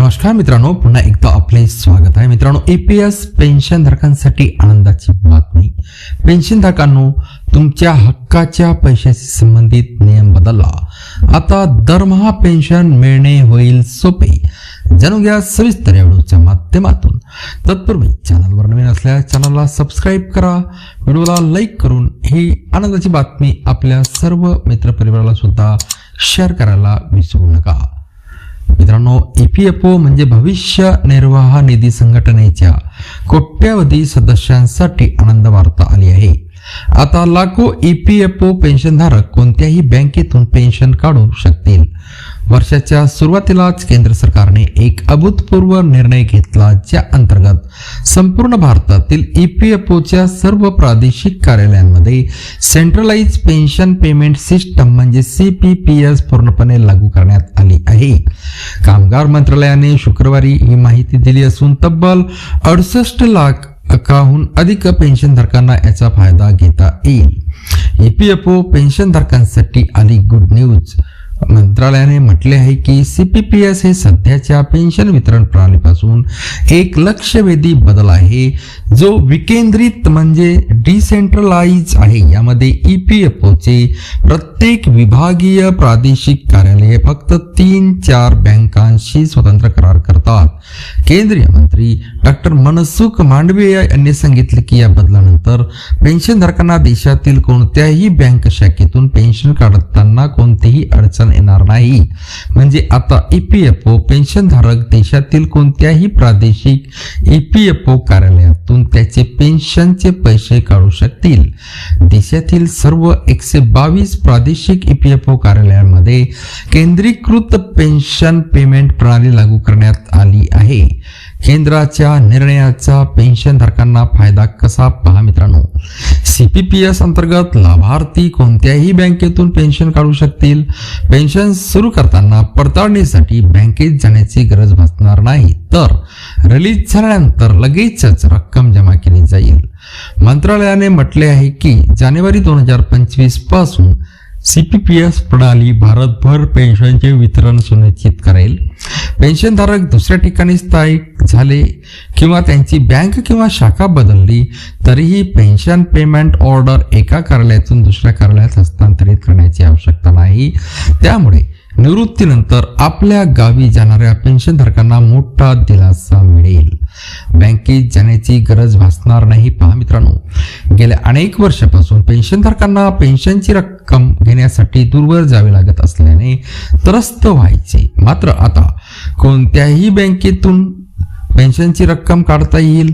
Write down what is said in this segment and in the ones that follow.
नमस्कार मित्रांनो पुन्हा एकदा आपले स्वागत आहे. मित्रांनो एपीएस पेन्शन धारकांसाठी आनंदाची बातमी. पेन्शन धारकांनो तुमच्या हक्काच्या पैशाशी संबंधित नियम बदलला आता दरमहा पेन्शन मिळणे होईल सोपे. जाणून घ्या सविस्तर व्हिडिओच्या माध्यमातून. तत्पूर्वी चॅनलवर नवीन असल्यास चॅनलला सबस्क्राईब करा. व्हिडिओला लाईक करून ही आनंदाची बातमी आपल्या सर्व मित्रपरिवाराला सुद्धा शेअर करायला विसरू नका. मित्रांनो ई पी एफ ओ म्हणजे भविष्य निर्वाह निधी संघटनेच्या कोट्यावधी सदस्यांसाठी आनंद वार्ता आली आहे. आता लाखो ई पी एफ ओ पेन्शनधारक कोणत्याही बँकेतून पेन्शन काढू शकतील. वर्षाच्या सुरुवातीलाच केंद्र सरकारने एक अभूतपूर्व निर्णय घेतला ज्या अंतर्गत संपूर्ण भारतातील ई पी एफ ओच्या सर्व प्रादेशिक कार्यालयांमध्ये सेंट्रलाइज पेन्शन पेमेंट सिस्टम म्हणजे सी पी पी एस पूर्णपणे लागू करण्यात आली आहे. कामगार मंत्रालयाने शुक्रवारी ही माहिती दिली असून तब्बल अडुसष्ट लाख अकाहून अधिक पेन्शनधारकांना याचा फायदा घेता येईल. ई पी एफ ओ पेन्शनधारकांसाठी आली गुड न्यूज मंत्रालयाने म्हटले आहे की सी पी पी एस हे सध्याच्या पेन्शन वितरण प्रणालीपासून एक लक्षवेधी बदल आहे जो विकेंद्रित म्हणजे डिसेंट्रलाइज आहे. यामध्ये ई पी एफ ओचे प्रत्येक विभागीय प्रादेशिक कार्यालय फक्त तीन चार बँकांशी स्वतंत्र करार करतात. केंद्रीय मंत्री डॉक्टर मनसुख मांडवीय यांनी सांगितले की या बदलानंतर पेन्शनधारकांना देशातील कोणत्याही बँक शाखेतून पेन्शन काढताना कोणतीही अडचण येणार नाही. म्हणजे आता ई पी एफ ओ पेन्शनधारक देशातील कोणत्याही प्रादेशिक ई पी खात्यातून त्याचे पेन्शनचे पैसे काढू शकतील. देशातील सर्व एकशे बावीस प्रादेशिक ई पी एफ ओ कार्यालयांमध्ये केंद्रीकृत पेन्शन पेमेंट प्रणाली लागू करण्यात आली आहे. केंद्राच्या निर्णयाचा पेन्शनधारकांना फायदा कसा पहा मित्रांनो? सीपीपीएस अंतर्गत लाभार्थी कोणत्याही बँकेतून पेन्शन काढू शकतील. पेन्शन सुरू करताना पडताळणीसाठी बँकेत जाण्याची गरज भासणार नाही. तर रिलीज झाल्यानंतर लगेचच रक्कम जमा केली जाईल. मंत्रालयाने म्हटले आहे की जानेवारी दोन हजार पंचवीसपासून सीपीपीएस प्रणाली भारतभर पेन्शनचे वितरण सुनिश्चित करेल. पेन्शनधारक दुसऱ्या ठिकाणी स्थायिक झाले किंवा त्यांची बँक किंवा शाखा बदलली तरीही पेन्शन पेमेंट ऑर्डर एका कार्यालयातून दुसऱ्या कार्यालयात हस्तांतरित करण्याची आवश्यकता नाही. त्यामुळे निवृत्तीनंतर आपल्या गावी जाणाऱ्या पेन्शनधारकांना मोठा दिलासा मिळेल. बँकेत जाण्याची गरज भासणार नाही. पहा मित्रांनो गेल्या अनेक वर्षापासून पेन्शनधारकांना पेन्शनची रक्कम घेण्यासाठी दूरवर जावे लागत असल्याने त्रस्त व्हायचे. मात्र आता कोणत्याही बँकेतून पेन्शनची रक्कम काढता येईल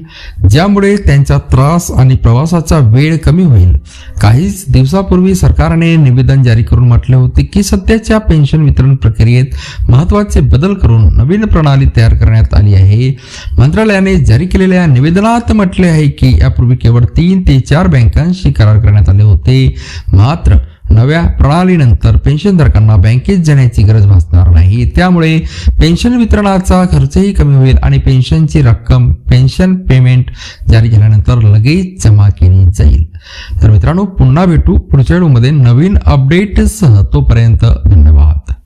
ज्यामुळे त्यांचा त्रास आणि प्रवासाचा वेळ कमी होईल. काहीच दिवसापूर्वी सरकारने निवेदन जारी करून म्हटले होते की सध्याच्या पेन्शन वितरण प्रक्रियेत महत्त्वाचे बदल करून नवीन प्रणाली तयार करण्यात आली आहे. मंत्रालयाने जारी केलेल्या निवेदनात म्हटले आहे की यापूर्वी केवळ तीन ते चार बँकांशी करार करण्यात आले होते. मात्र नव्या प्रणालीनंतर पेन्शनधारकांना बँकेत जाण्याची गरज भासणार नाही. त्यामुळे पेन्शन वितरणाचा खर्चही कमी होईल आणि पेन्शनची रक्कम पेन्शन पेमेंट जारी झाल्यानंतर लगेच जमा केली जाईल. तर मित्रांनो पुन्हा भेटू पुढच्या व्हिडिओमध्ये नवीन अपडेटसह तोपर्यंत धन्यवाद.